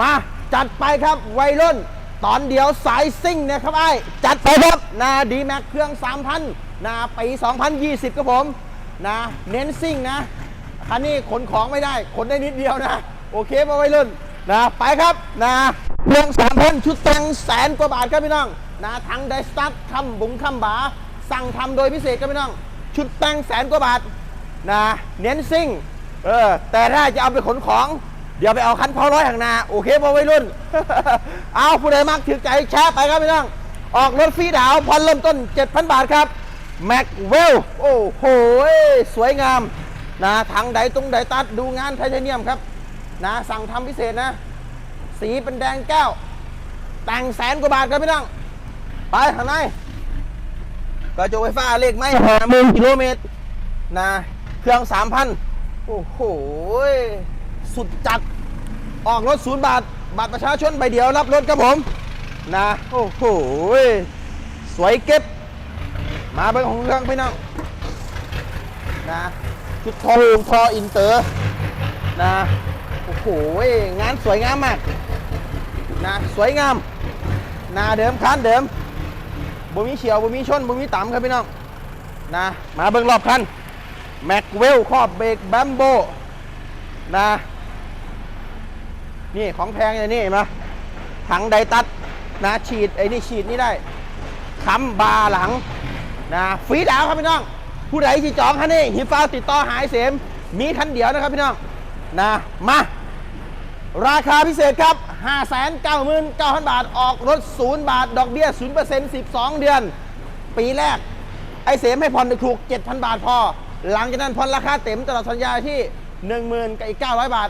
มาจัดไปครับวัยรุ่น ตอนเดียวสายซิ่งนะครับไอ้จัดไปครับนาดีแม็กเครื่อง 3,000นาปี2020ครับผมนะเน้นซิ่งนะคันนี้ขนของไม่ได้ ขนได้นิดเดียวนะ โอเคป่ะวัยรุ่นนะไปครับนะเครื่อง3,000ชุดแต่งแสนกว่าบาทครับพี่น้องนะทั้งไดสตัทคำบุงคำบา สั่งทำโดยพิเศษครับพี่น้อง ชุดแต่งแสนกว่าบาทนะเน้นซิ่งเออแต่ถ้าจะเอาไปขนของ เดี๋ยวไปเอาคันพอร้อยห่างนาโอเคป่ะวัยรุ่น เอาผู้ใดมักถือใจแชร์ไปครับพี่น้อง ออกรถฟรีดาวผ่อนเริ่มต้น 7,000 บาทครับแม็กเวลโอ้โหสวยงามนะถังไดตรงไดตัดดูงานไทเทเนียมครับนะสั่งทำพิเศษนะ สีเป็นแดงแก้ว แต่งแสนกว่าบาทครับพี่น้อง ไปข้างในกระจกไฟฟ้าเลขไม่หาหมื่นกิโลเมตรนะเครื่อง3,000โอ้โห สุดจัด ออกรถศูนย์บาท บัตรประชาชนใบเดียวรับรถครับผม นะ โอ้โห สวยเก็บ มาเป็นของเครื่องพี่น้องนะชุดทองทออินเตอร์นะ โอ้โห งานสวยงามมาก นะ สวยงาม หนาเดิมคันเดิมบ่มีเฉียวบ่มีชนบ่มีต่ำครับพี่น้องนะ มาเบิ่งรอบคันแม็กเวลครอบเบรกแบมโบนะ นี่ของแพงอย่างนี้เห็นไหมถังไดตัดนะฉีดไอ้นี่ฉีดนี่ได้ค้ำบาหลังนะฟรีดาวครับพี่น้อง ผู้ใดที่จองคันนี้หิฟ้าติดต่อหายเสม มีคันเดียวนะครับพี่น้องนะมาราคาพิเศษครับ 599,000 บาท ออกรถ 0 บาท ดอกเบี้ย 0% 12 เดือน ปีแรก ไอเสมให้ผ่อนถูก 7,000 บาทพอ หลังจากนั้นผ่อนราคาเต็มตลอดสัญญาที่ 10,000กับอีก 900 บาท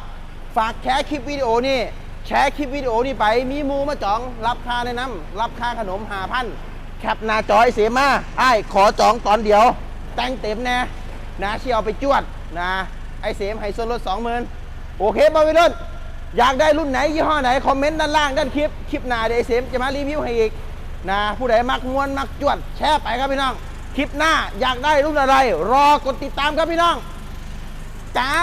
ฝากแชร์คลิปวิดีโอนี่แชร์คลิปวิดีโอนี่ไป มีมูมาจอง รับค่าในน้ำรับค่าขนมหาพันแคปหน้าจอยเสียมาไอ้ขอจองตอนเดียว แต่งเต็มแน่นะเชียวไปจวดนะไอเสมให้ส่วนลด20,000โอเคบาวิลอนอยากได้รุ่นไหนยี่ห้อไหน คอมเมนต์ด้านล่างด้านคลิป คลิปหน้าเดี๋ยวไอเสมจะมารีวิวให้อีกนะผู้ใดมักมวนมักจวด แชร์ไปครับพี่น้อง คลิปหน้าอยากได้รุ่นอะไร รอกดติดตามครับพี่น้อง เจ้า